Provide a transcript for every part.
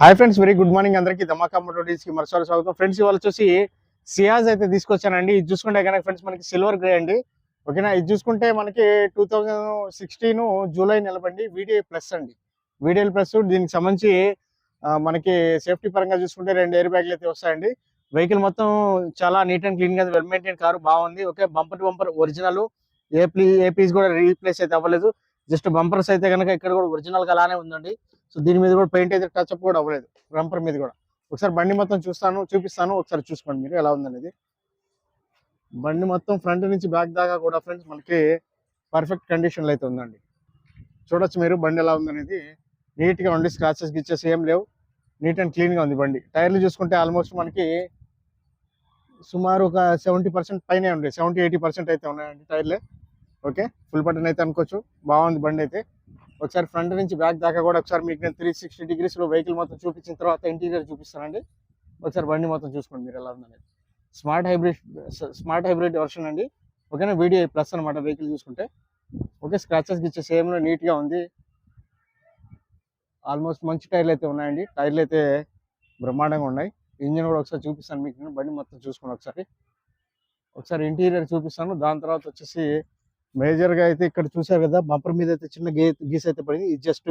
Hi friends very good morning అందరికీ. ధమాకా మోటోడీస్కి మరోసారి స్వాగతం. ఫ్రెండ్స్ ఇవాళ వచ్చేసి సియాజ్ అయితే తీసుకొచ్చానండి. ఇది చూసుకుంటే కనుక ఫ్రెండ్స్ మనకి సిల్వర్ గ్రే అండి. ఓకేనా? ఇది చూసుకుంటే మనకి టూ థౌజండ్ సిక్స్టీన్ జూలై నెలబండి వీడియో ప్లస్ అండి. వీడియో ప్లస్ దీనికి సంబంధించి మనకి సేఫ్టీ పరంగా చూసుకుంటే రెండు ఎయిర్ బ్యాగ్లు అయితే వస్తాయండి. వెహికల్ మొత్తం చాలా నీట్ అండ్ క్లీన్గా వెల్ మెయింటైన్ కారు బాగుంది. Okay? Bumper to bumper original ఏ ప్లీ ఏ పీస్ కూడా రీప్లేస్ అయితే అవ్వలేదు. జస్ట్ బంపర్స్ అయితే కనుక ఇక్కడ కూడా ఒరిజినల్గా అలానే ఉందండి. సో దీని మీద కూడా పెయింట్ అయితే టచ్అప్ కూడా అవ్వలేదు. రంపర్ మీద కూడా. ఒకసారి బండి మొత్తం చూస్తాను చూపిస్తాను. ఒకసారి చూసుకోండి మీరు ఎలా ఉందనేది. బండి మొత్తం ఫ్రంట్ నుంచి బ్యాక్ దాకా కూడా ఫ్రెండ్స్ మనకి పర్ఫెక్ట్ కండిషన్లో అయితే ఉందండి. చూడొచ్చు మీరు బండి ఎలా ఉందనేది. నీట్గా ఉండి స్క్రాచెస్ గిచ్చెస్ ఏం లేవు. నీట్ అండ్ క్లీన్గా ఉంది బండి. టైర్లు చూసుకుంటే ఆల్మోస్ట్ మనకి సుమారు ఒక సెవెంటీ పర్సెంట్ పైనే ఉంది సెవెంటీ ఎయిటీ పర్సెంట్ అయితే ఉన్నాయండి టైర్లే ఓకే ఫుల్ బటన్ అయితే అనుకోవచ్చు. బాగుంది బండి అయితే. ఒకసారి ఫ్రంట్ నుంచి బ్యాక్ దాకా కూడా ఒకసారి మీకు నేను త్రీ సిక్స్టీ డిగ్రీస్లో వెహికల్ మొత్తం చూపించిన తర్వాత ఇంటీరియర్ చూపిస్తానండి. ఒకసారి బండి మొత్తం చూసుకోండి మీరు ఎలా ఉందనేది. Smart hybrid smart hybrid version అండి. ఓకేనా? వీడియో ప్లస్ అనమాట వెహికల్ చూసుకుంటే. ఓకే స్క్రాచెస్ ఇచ్చే సేమ్లో నీట్గా ఉంది. ఆల్మోస్ట్ మంచి టైర్లు అయితే ఉన్నాయండి. టైర్లు అయితే బ్రహ్మాండంగా ఉన్నాయి. ఇంజిన్ కూడా ఒకసారి చూపిస్తాను మీకు నేను. బండి మొత్తం చూసుకోండి ఒకసారి. ఒకసారి ఇంటీరియర్ చూపిస్తాను. దాని తర్వాత వచ్చేసి మేజర్గా అయితే ఇక్కడ చూసారు కదా బంపర్ మీద అయితే చిన్న గే గీస్ అయితే పడింది. ఇది జస్ట్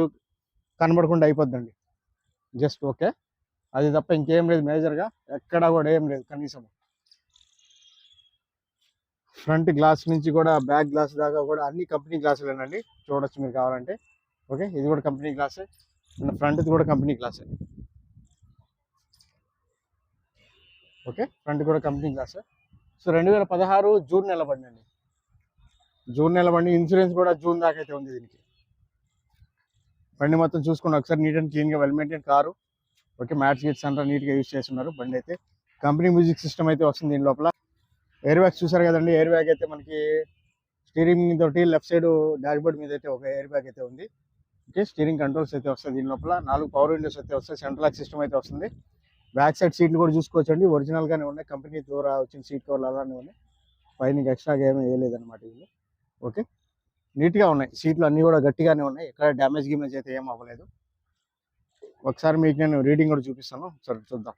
కనబడకుండా అయిపోద్దండి. Just okay. అది తప్ప ఇంకేం లేదు మేజర్గా. ఎక్కడా ఎక్కడ కూడా ఏం లేదు కనీసం. ఫ్రంట్ గ్లాస్ నుంచి కూడా బ్యాక్ గ్లాస్ దాకా కూడా అన్ని కంపెనీ గ్లాసులేనండి. చూడొచ్చు మీరు కావాలంటే. ఓకే ఇది కూడా కంపెనీ గ్లాసే. ఫ్రంట్ కూడా కంపెనీ గ్లాసే. ఓకే ఫ్రంట్ కూడా కంపెనీ గ్లాసే. సో రెండు వేల పదహారు జూన్ నెల పడిందండి. జూన్ నెల బండి ఇన్సూరెన్స్ కూడా జూన్ దాకా అయితే ఉంది దీనికి. బండి మొత్తం చూసుకుని ఒకసారి నీట్ అండ్ క్లీన్గా well maintain car. Okay mats గిట్స్ అంతా నీట్గా యూజ్ చేస్తున్నారు బండి అయితే. కంపెనీ మ్యూజిక్ సిస్టమ్ అయితే వస్తుంది దీని లోపల. ఎయిర్ బ్యాగ్స్ చూసారు కదండి ఎయిర్ బ్యాగ్ అయితే మనకి స్టీరింగ్ తోటి లెఫ్ట్ సైడ్ డాష్ బోర్డ్ మీద అయితే ఒక ఎయిర్ బ్యాగ్ అయితే ఉంది. ఓకే స్టీరింగ్ కంట్రోల్స్ అయితే వస్తాయి దీని లోపల. నాలుగు పవర్ విండోస్ అయితే వస్తాయి సెంట్రల్ లాక్ సిస్టమ్ అయితే వస్తుంది. బ్యాక్ సైడ్ సీట్లు కూడా చూసుకోవచ్చండి. ఒరిజినల్ గానే ఉన్నాయి. కంపెనీ ద్వారా వచ్చిన సీట్ కవర్లు అలానే ఉన్నాయి. పైన ఎక్స్ట్రాగా ఏమీ వేయలేదన్నమాట వీళ్ళు ఇది ఓకే? నీట్గా ఉన్నాయి. సీట్లు అన్నీ కూడా గట్టిగానే ఉన్నాయి. ఎక్కడ డ్యామేజ్ గిమేజ్ అయితే ఏం అవ్వలేదు. ఒకసారి మీకు నేను రీడింగ్ కూడా చూపిస్తాను. సరే చూద్దాం.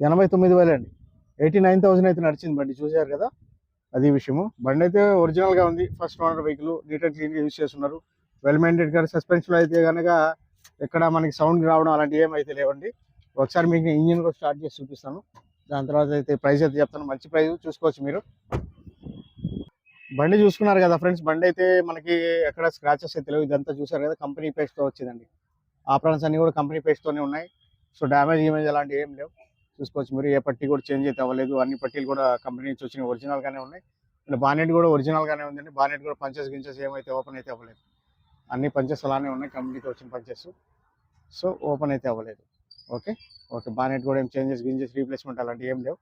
ఎనభై తొమ్మిది వేలండి ఎయిటీ నైన్ థౌసండ్ అయితే నడిచింది బండి. చూసారు కదా? అది విషయము. బండి అయితే ఒరిజినల్గా ఉంది. First owner vehicle neat and క్లీన్గా యూజ్ యూస్ చేస్తున్నారు. వెల్ మెయింటైన్ గారు సస్పెన్షన్ అయితే కనుక ఎక్కడ మనకి సౌండ్ రావడం అలాంటివి ఏమైతే లేవండి. ఒకసారి మీకు ఇంజిన్ కూడా స్టార్ట్ చేసి చూపిస్తాను. దాని తర్వాత అయితే ప్రైస్ అయితే చెప్తాను. మంచి ప్రైస్ చూసుకోవచ్చు మీరు. బండి చూసుకున్నారు కదా ఫ్రెండ్స్ బండి అయితే మనకి ఎక్కడ స్క్రాచెస్ అయితే లేవు ఇదంతా చూసారు కదా కంపెనీ పేస్ట్తో వచ్చిందండి. ఆపరణస్ అన్ని కూడా కంపెనీ పేస్ట్ తోనే ఉన్నాయి. సో డ్యామేజ్ ఇమేజ్ అలాంటివి ఏం లేవు. చూసుకోవచ్చు మీరు. ఏ పట్టీ కూడా చేంజ్ అయితే అవ్వలేదు. అన్ని పట్టీలు కూడా కంపెనీ నుంచి వచ్చిన ఒరిజినల్గానే ఉన్నాయి. అండ్ బానెట్ కూడా ఒరిజినల్గానే ఉందండి. బానెట్ కూడా పంచెస్ గించెస్ ఏమైతే ఓపెన్ అయితే అవ్వలేదు. అన్ని పంచెస్ అలానే ఉన్నాయి. కంపెనీతో వచ్చిన పంచెస్ సో ఓపెన్ అయితే అవ్వలేదు. ఓకే ఓకే బానెట్ కూడా ఏం చేంజెస్ గింజెస్ రీప్లేస్మెంట్ అలాంటివి ఏం లేవు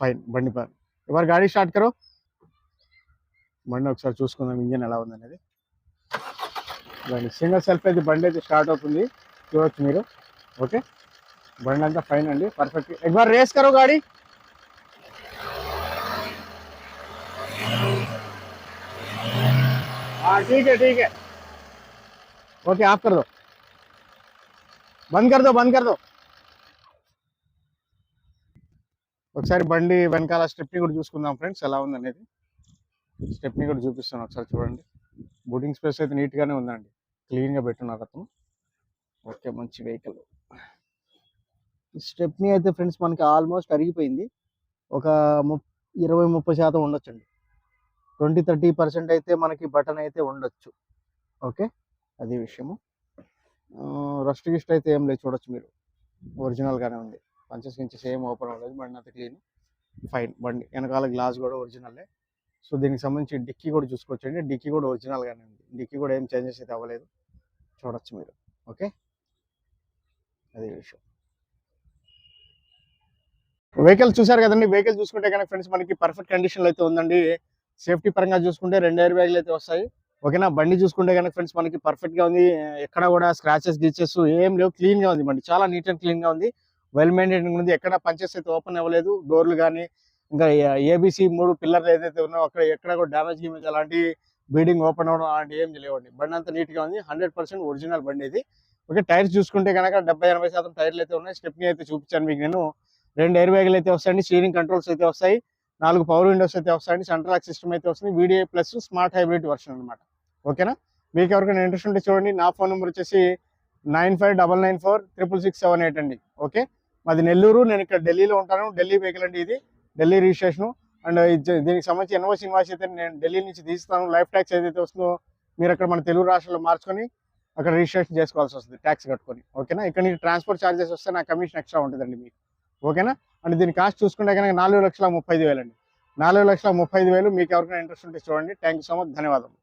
ఫైన్ బండి పర్ ఎవరు గాడి స్టార్ట్ కరో బండి ఒకసారి చూసుకుందాం ఇంజన్ ఎలా ఉందనేది బండి సింగల్ సెల్ఫ్ అయితే బండి అయితే స్టార్ట్ అవుతుంది చూడొచ్చు మీరు ఓకే బండి అంతా ఫైన్ అండి పర్ఫెక్ట్ ఒకసారి రేస్ కరో గాడి हाँ ठीक है ठीक है ओके आप कर दो బంద్ కర్ దో బంద్ కర్ ఒకసారి బండి వెనకాల స్టెప్ని కూడా చూసుకుందాం ఫ్రెండ్స్ ఎలా ఉందనేది. స్టెప్ని కూడా చూపిస్తాను ఒకసారి చూడండి. బూటింగ్ స్పేస్ అయితే నీట్గానే ఉందండి. క్లీన్గా పెట్టున్నారు అతను. ఓకే మంచి వెహికల్. స్టెప్ని అయితే ఫ్రెండ్స్ మనకి ఆల్మోస్ట్ అరిగిపోయింది. ఒక ముప్ ఇరవై ముప్పై శాతం ఉండొచ్చండి. ట్వంటీ థర్టీ పర్సెంట్ అయితే మనకి బటన్ అయితే ఉండొచ్చు. ఓకే అది విషయము. రస్ట్ గిస్ట్ అయితే ఏం లేదు చూడొచ్చు మీరు. ఒరిజినల్గానే ఉంది. పంచెస్ గించెస్ ఏం ఓపెన్ అవ్వలేదు. బండి అంత క్లీన్ ఫైన్ బండి వెనకాల గ్లాస్ కూడా ఒరిజినలే సో దీనికి సంబంధించి డిక్కీ కూడా చూసుకోవచ్చండి. డిక్కీ కూడా ఒరిజినల్గానే ఉంది. డిక్కీ కూడా ఏం చేంజెస్ అయితే అవ్వలేదు. చూడొచ్చు మీరు. ఓకే? అది విషయం. వెహికల్ చూసారు కదండి. వెహికల్ చూసుకుంటే కనుక ఫ్రెండ్స్ మనకి పర్ఫెక్ట్ కండిషన్లో అయితే ఉందండి. సేఫ్టీ పరంగా చూసుకుంటే రెండు ఎయిర్ బ్యాగ్లు అయితే వస్తాయి. ఓకేనా? బండి చూసుకుంటే కనుక ఫ్రెండ్స్ మనకి పర్ఫెక్ట్గా ఉంది. ఎక్కడ కూడా స్క్రాచెస్ గిచెస్ ఏం లేవు. క్లీన్గా ఉంది బండి. చాలా నీట్ అండ్ క్లీన్గా ఉంది. వెల్ మెయింటైన్ ఉంది. ఎక్కడ పంచెస్ అయితే ఓపెన్ అవ్వలేదు. డోర్లు కానీ ఇంకా ఏబిసి మూడు పిల్లర్లు ఏదైతే ఉన్నాయో అక్కడ ఎక్కడ కూడా డ్యామేజ్ గేమేజ్ అలాంటి బీడింగ్ ఓపెన్ అవ్వడం అలాంటి ఏం లేవండి. బండి అంతా నీట్గా ఉంది. హండ్రెడ్ పర్సెంట్ ఒరిజినల్ బండి ఇది. ఓకే టైర్స్ చూసుకుంటే కనుక డెబ్బై ఎనభై శాతం టైర్లు అయితే ఉన్నాయి. స్టెప్ని అయితే చూపించాను మీకు నేను. రెండు ఎయిర్ బ్యాగులు అయితే వస్తాయండి. స్టీరింగ్ కంట్రోల్స్ అయితే వస్తాయి. నాలుగు పవర్ విండోస్ అయితే వస్తాయండి. సెంట్రల్ లాక్ సిస్టమ్ అయితే వస్తుంది. Video plus smart hybrid version అనమాట ఓకేనా? మీకు ఎవరికైనా ఇంట్రెస్ట్ ఉంటే చూడండి. నా ఫోన్ నెంబర్ వచ్చేసి nine five double nine four triple six seven eight అండి. ఓకే? మాది నెల్లూరు. నేను ఇక్కడ ఢిల్లీలో ఉంటాను. ఢిల్లీ వెహికల్ అండి ఇది. ఢిల్లీ రిజిస్ట్రేషన్ అండ్ దీనికి సంబంధించి ఎన్ఓసి ఇన్వాయిస్ అయితే నేను ఢిల్లీ నుంచి తీస్తాను. లైఫ్ ట్యాక్స్ ఏదైతే వస్తుందో మీరు అక్కడ మన తెలుగు రాష్ట్రంలో మార్చుకొని అక్కడ రిజిస్ట్రేషన్ చేసుకోవాల్సి వస్తుంది. ట్యాక్స్ కట్టుకొని. ఓకేనా? ఇక్కడ నుంచి ట్రాన్స్పోర్ట్ ఛార్జెస్ వస్తే నా కమిషన్ ఎక్స్ట్రా ఉంటుందండి మీకు. ఓకేనా? అండ్ దీని కాస్ట్ చూసుకుంటే కనుక నాలుగు లక్షల ముప్పై ఐదు అండి నాలుగు లక్షల ముప్పై ఐదు వేలు మీకు ఎవరికైనా ఇంట్రెస్ట్ ఉంటే చూడండి. థ్యాంక్ యూ సో మచ్ ధన్యవాదాలు